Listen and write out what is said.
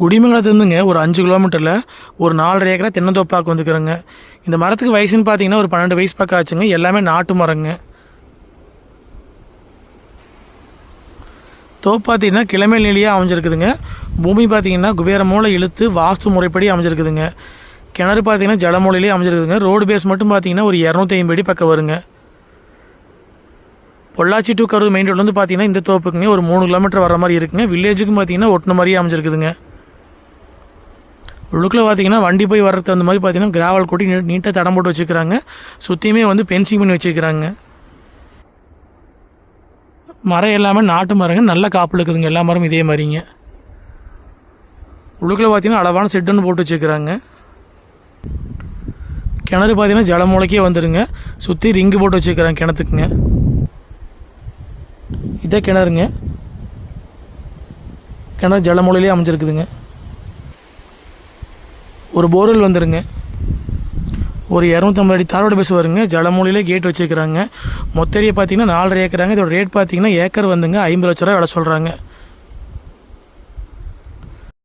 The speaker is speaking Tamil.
குடிமங்கலத்துலேருந்துங்க ஒரு அஞ்சு கிலோமீட்டரில் ஒரு நாலரை ஏக்கரா தென்னந்தோப்பாக்கு வந்துக்கிறோங்க. இந்த மரத்துக்கு வயசுன்னு பார்த்தீங்கன்னா ஒரு பன்னெண்டு வயசு பக்கம் ஆச்சுங்க. எல்லாமே நாட்டு மரங்க. தோப்பு பார்த்தீங்கன்னா கிழமை நிலையாக அமைஞ்சிருக்குதுங்க. பூமி பார்த்தீங்கன்னா குபேர மூலை இழுத்து வாஸ்து முறைப்படி அமைஞ்சிருக்குதுங்க. கிணறு பார்த்தீங்கன்னா ஜலமூலையிலே அமைஞ்சிருக்குதுங்க. ரோடு பேஸ் மட்டும் பார்த்தீங்கன்னா ஒரு இரநூத்தி ஐம்பது அடி பக்கம் வருங்க. பொள்ளாச்சி டு கரூர் மெயின் ரோட்லேருந்து பார்த்தீங்கன்னா இந்த தோப்புக்குங்க ஒரு மூணு கிலோமீட்டர் வர மாதிரி இருக்குங்க. வில்லேஜுக்கும் பார்த்தீங்கன்னா ஒட்டின மாதிரியே அமைஞ்சிருக்குதுங்க. லுக்கில் பார்த்தீங்கன்னா வண்டி போய் வர்றது அந்த மாதிரி பார்த்தீங்கன்னா கிராவல் கொட்டி நீட்டாக தடம் போட்டு வச்சுக்கிறாங்க. சுற்றியுமே வந்து பென்சிங் பண்ணி வச்சுக்கிறாங்க. மரம் எல்லாமே நாட்டு மரங்க நல்ல காப்பு இருக்குதுங்க. எல்லா மரமும் இதே மாதிரிங்க. உள்ளுக்குள்ள பார்த்தீங்கன்னா அளவான செட்டுன்னு போட்டு வச்சுக்கிறாங்க. கிணறு பார்த்தீங்கன்னா ஜலமூலைக்கே வந்துடுங்க சுற்றி ரிங்கு போட்டு வச்சுக்கிறாங்க கிணத்துக்குங்க. இதே கிணறுங்க. கிணறு ஜலமூலையிலே அமைஞ்சிருக்குதுங்க. ஒரு போர்வெல் வந்துருங்க. ஒரு இரநூத்தம்பது அடி தாரோட பேச வருங்க. ஜலமூலையிலே கேட் வச்சுருக்கிறாங்க. மொத்த ஏரியா பார்த்தீங்கன்னா நாலரை ஏக்கராங்க இதோட ரேட் பார்த்தீங்கன்னா ஏக்கர் வந்துங்க. ஐம்பது லட்ச ரூபா விலை சொல்கிறாங்க